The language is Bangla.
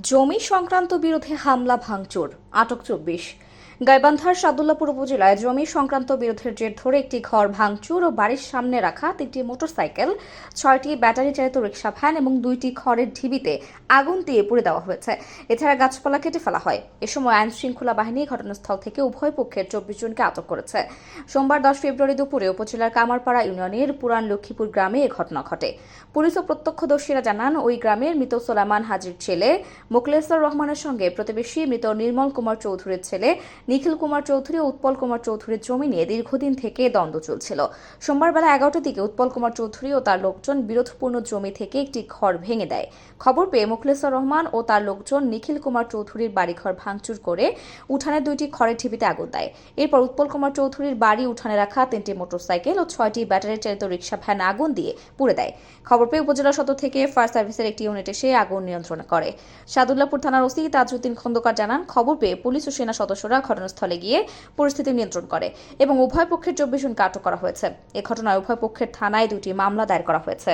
জমি সংক্রান্ত বিরোধে হামলা ভাঙচুর। আটক চব্বিশ। গাইবান্ধার সাদুল্লাপুর উপজেলায় জমি সংক্রান্ত বিরোধের জের ধরে একটি ঘর ভাঙচুর ও বাড়ির সামনে রাখা, তিনটি মোটরসাইকেল, ছয়টি ব্যাটারি চালিত রিক্সা ভ্যান এবং দুইটি খড়ের ঢিবিতে আগুন দিয়ে পুড়ে দেওয়া হয়েছে। এছাড়া গাছপালা কেটে ফেলা হয়। এ সময় আইন শৃঙ্খলা বাহিনী ঘটনাস্থল থেকে উভয় পক্ষের চব্বিশ জনকে আটক করেছে। সোমবার দশ ফেব্রুয়ারি দুপুরে উপজেলার কামারপাড়া ইউনিয়নের পুরান লক্ষ্মীপুর গ্রামে এ ঘটনা ঘটে। পুলিশ ও প্রত্যক্ষদর্শীরা জানান, ওই গ্রামের মৃত সোলামান হাজির ছেলে মোকলেসর রহমানের সঙ্গে প্রতিবেশী মৃত নির্মল কুমার চৌধুরীর ছেলে নিখিল কুমার চৌধুরী ও উৎপল কুমার চৌধুরীর জমি নিয়ে দীর্ঘদিন থেকে দ্বন্দ্ব চলছিল। সোমবার বেলা এগারোটার দিকে উৎপল কুমার চৌধুরী ও তার লোকজন বিরোধপূর্ণ জমি থেকে একটি ঘর ভেঙে দেয়। খবর পেয়ে মুখলেসর রহমান ও তার লোকজন নিখিল কুমার চৌধুরীর বাড়িঘর ভাঙচুর করে উঠানের দুইটি খড়ের ঢিবিতে আগুন দেয়। এরপর উৎপল কুমার চৌধুরীর বাড়ি উঠানে রাখা তিনটি মোটরসাইকেল ও ছয়টি ব্যাটারি চালিত রিক্সা ভ্যান আগুন দিয়ে পুড়ে দেয়। খবর পেয়ে উপজেলা সদর থেকে ফায়ার সার্ভিসের একটি ইউনিট এসে আগুন নিয়ন্ত্রণ করে। সাদুল্লাপুর থানার ওসি তাজউদ্দিন খন্দকার জানান, খবর পেয়ে পুলিশ ও সেনা সদস্যরা ঘটনাস্থলে গিয়ে পরিস্থিতি নিয়ন্ত্রণ করে এবং উভয় পক্ষের চব্বিশ জনকে আটক করা হয়েছে। এ ঘটনায় উভয় পক্ষের থানায় দুটি মামলা দায়ের করা হয়েছে।